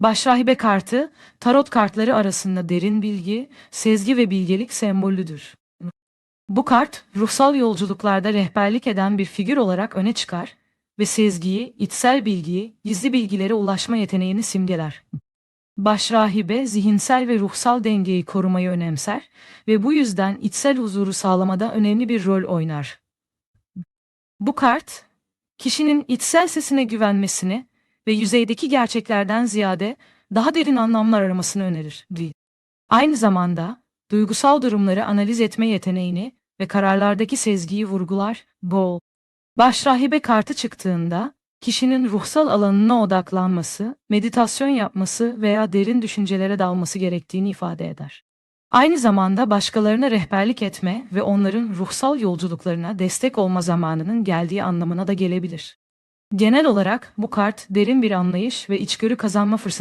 Başrahibe kartı, tarot kartları arasında derin bilgi, sezgi ve bilgelik sembolüdür. Bu kart, ruhsal yolculuklarda rehberlik eden bir figür olarak öne çıkar ve sezgiyi, içsel bilgiyi, gizli bilgilere ulaşma yeteneğini simgeler. Başrahibe, zihinsel ve ruhsal dengeyi korumayı önemser ve bu yüzden içsel huzuru sağlamada önemli bir rol oynar. Bu kart, kişinin içsel sesine güvenmesini ve yüzeydeki gerçeklerden ziyade daha derin anlamlar aramasını önerir. Değil. Aynı zamanda duygusal durumları analiz etme yeteneğini ve kararlardaki sezgiyi vurgular. Bol. Başrahibe kartı çıktığında kişinin ruhsal alanına odaklanması, meditasyon yapması veya derin düşüncelere dalması gerektiğini ifade eder. Aynı zamanda başkalarına rehberlik etme ve onların ruhsal yolculuklarına destek olma zamanının geldiği anlamına da gelebilir. Genel olarak bu kart derin bir anlayış ve içgörü kazanma fırsatını